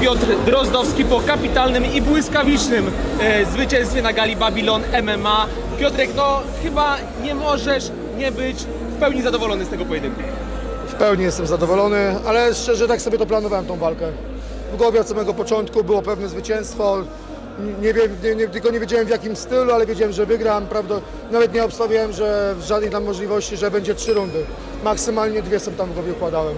Piotr Drozdowski po kapitalnym i błyskawicznym e, zwycięstwie na gali Babylon MMA. Piotrek, no chyba nie możesz nie być w pełni zadowolony z tego pojedynku. W pełni jestem zadowolony, ale szczerze tak sobie to planowałem tą walkę. W głowie od samego początku było pewne zwycięstwo. Nie nie, nie, tylko nie wiedziałem w jakim stylu, ale wiedziałem, że wygram. Prawda, nawet nie obstawiałem, że w żadnej tam możliwości, że będzie trzy rundy. Maksymalnie dwie sobie tam w głowie układałem.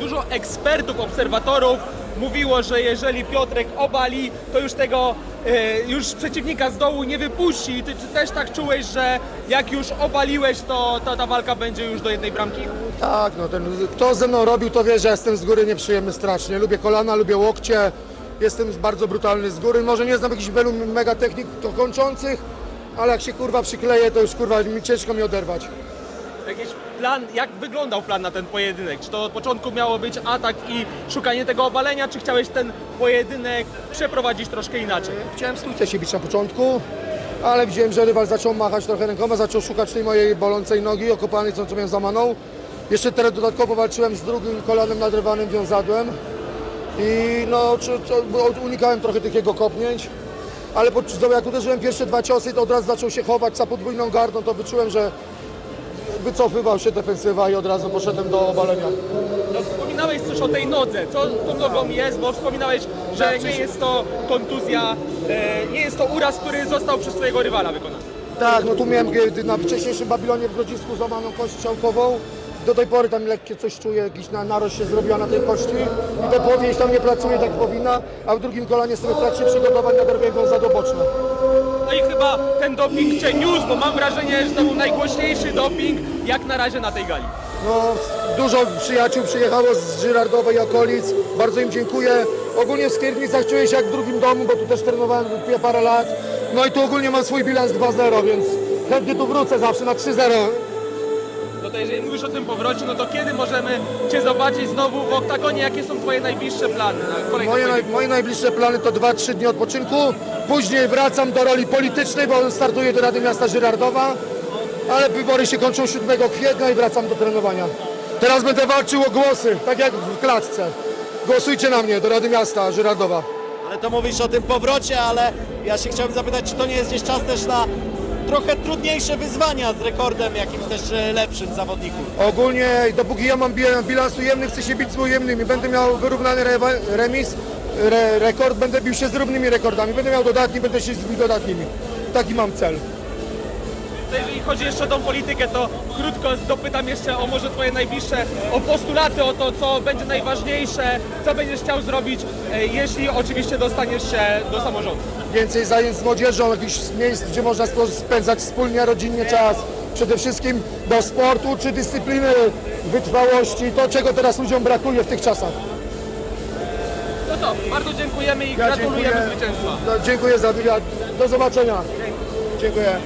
Dużo ekspertów, obserwatorów mówiło, że jeżeli Piotrek obali, to już tego, e, już przeciwnika z dołu nie wypuści. Ty czy też tak czułeś, że jak już obaliłeś, to, to ta walka będzie już do jednej bramki? Tak, no ten, kto ze mną robił, to wie, że jestem z góry nieprzyjemny strasznie. Lubię kolana, lubię łokcie, jestem bardzo brutalny z góry. Może nie znam jakichś wielu mega technik to kończących, ale jak się kurwa przykleję, to już kurwa mi ciężko mi oderwać. Jakiś plan, jak wyglądał plan na ten pojedynek? Czy to od początku miało być atak i szukanie tego obalenia, czy chciałeś ten pojedynek przeprowadzić troszkę inaczej? Chciałem stójce się bić na początku, ale widziałem, że rywal zaczął machać trochę rękoma, zaczął szukać tej mojej bolącej nogi, okopanej, co, co miałem zamaną. Jeszcze teraz dodatkowo walczyłem z drugim kolanem nadrywanym wiązadłem i no, czy, czy, unikałem trochę tych jego kopnięć, ale po, jak uderzyłem pierwsze dwa ciosy, to od razu zaczął się chować za podwójną gardą, to wyczułem, że wycofywał się defensywa i od razu poszedłem do obalenia. No, wspominałeś coś o tej nodze, co tą nogą jest, bo wspominałeś, że nie jest to kontuzja, e, nie jest to uraz, który został przez twojego rywala wykonany. Tak, no tu miałem na wcześniejszym Babilonie w Grodzisku złamaną kość strzałkową. Do tej pory tam lekkie coś czuję, jakiś na, narość się zrobiła na tej kości i ta powięź tam nie pracuje tak powinna, a w drugim kolanie sobie w trakcie przygotowań nadarwiałem wiązadło boczne. No i chyba ten doping cię niósł, bo mam wrażenie, że to był najgłośniejszy doping jak na razie na tej gali. No, dużo przyjaciół przyjechało z Żyrardowej okolic, bardzo im dziękuję. Ogólnie w Skiernicach czuję się jak w drugim domu, bo tu też trenowałem parę lat. No i tu ogólnie mam swój bilans 2-0, więc chętnie tu wrócę zawsze na 3-0. No to jeżeli mówisz o tym powrocie, no to kiedy możemy cię zobaczyć znowu w oktagonie? Jakie są twoje najbliższe plany na Moje, naj, moje najbliższe plany to 2-3 dni odpoczynku. Później wracam do roli politycznej, bo startuję do Rady Miasta Żyrardowa. Ale wybory się kończą 7 kwietnia i wracam do trenowania. Teraz będę walczył o głosy, tak jak w klatce. Głosujcie na mnie do Rady Miasta Żyrardowa. Ale to mówisz o tym powrocie, ale ja się chciałbym zapytać, czy to nie jest gdzieś czas też na trochę trudniejsze wyzwania z rekordem jakimś też e, lepszym zawodników? Ogólnie, dopóki ja mam bi- bilans ujemny, chcę się bić z ujemnymi. Będę miał wyrównany rewa- remis, re, rekord, będę bił się z równymi rekordami. Będę miał dodatni, będę się bił dodatnimi. Taki mam cel. Jeżeli chodzi jeszcze o tą politykę, to krótko dopytam jeszcze o może twoje najbliższe, o postulaty, o to, co będzie najważniejsze, co będziesz chciał zrobić, e, jeśli oczywiście dostaniesz się do samorządu. więcej zajęć z młodzieżą, jakichś miejsc, gdzie można spędzać wspólnie, rodzinnie czas. Przede wszystkim do sportu czy dyscypliny, wytrwałości, to czego teraz ludziom brakuje w tych czasach. No to, bardzo dziękujemy i gratulujemy dziękuję. zwycięstwa. No, dziękuję za wywiad. Do zobaczenia. Dziękuję.